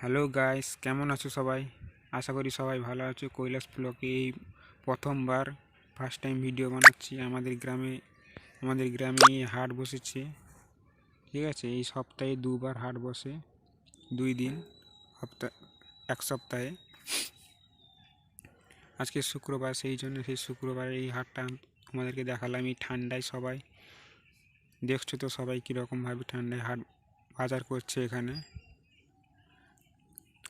Hello guys, কেমন আছো সবাই? আশা করি সবাই ভালো আছো। কৈলাস ব্লকে এই প্রথমবার ফার্স্ট টাইম ভিডিও বানাচ্ছি। আমাদের গ্রামে আমাদের গ্রামে হাট বসেছে। ঠিক আছে, এই সপ্তাহে দুবার হাট বসে। দুই দিন, সপ্তাহ, এক সপ্তাহে। আজকে শুক্রবার, সেই জন্য সেই শুক্রবার এই হাটটা আমাদেরকে দেখালাম। এই ঠান্ডায় সবাই, দেখছ তো সবাই কীরকমভাবে ঠান্ডায় হাট বাজার করছে এখানে।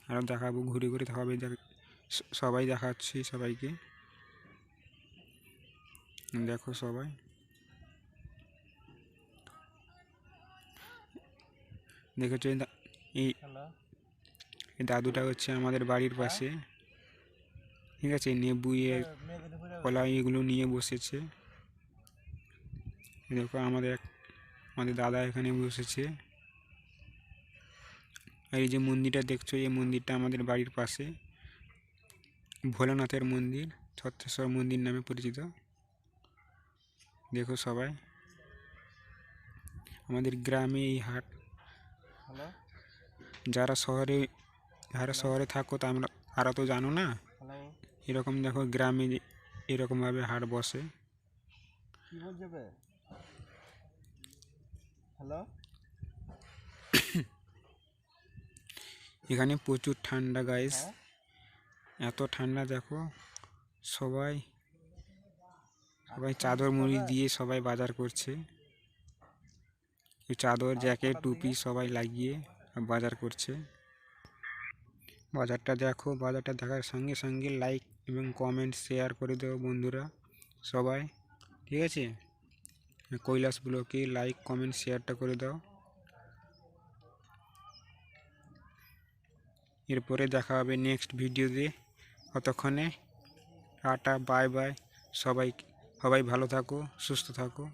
আরও দেখাবো ঘুরে ঘুরে দেখাবে দেখ- সবাই দেখাচ্ছি সবাইকে। দেখো সবাই। দেখেছ এই দাদুটা হচ্ছে আমাদের বাড়ির পাশে। ঠিক আছে নেবু ইয়ে কলা এগুলো নিয়ে বসেছে। দেখো আমাদের এক- আমাদের দাদা এখানে বসেছে। আর এই যে মন্দিরটা দেখছ এই মন্দিরটা আমাদের বাড়ির পাশে। ভোলানাথের মন্দির ছত্রেশ্বর মন্দির নামে পরিচিত। দেখো সবাই। আমাদের গ্রামে এই হাট। যারা শহরে যারা শহরে থাকো তা আমরা তারা তো জানো না। এরকম দেখো গ্রামে এরকমভাবে হাট বসে। হ্যালো। এখানে প্রচুর ঠান্ডা গাইস হ্যাঁ। এত ঠান্ডা দেখো। সবাই সবাই চাদর মুড়ি দিয়ে সবাই বাজার করছে। চাদর জ্যাকেট টুপি সবাই লাগিয়ে বাজার করছে। বাজারটা দেখো বাজারটা দেখার সঙ্গে সঙ্গে লাইক এবং কমেন্ট শেয়ার করে দেবো বন্ধুরা সবাই। ঠিক আছে? কৈলাস ব্লকে লাইক কমেন্ট শেয়ারটা করে দাও। এরপরে দেখা হবে নেক্সট ভিডিওতে। ততক্ষণে টাটা বাই বাই সবাই সবাই ভালো থাকো, সুস্থ থাকো।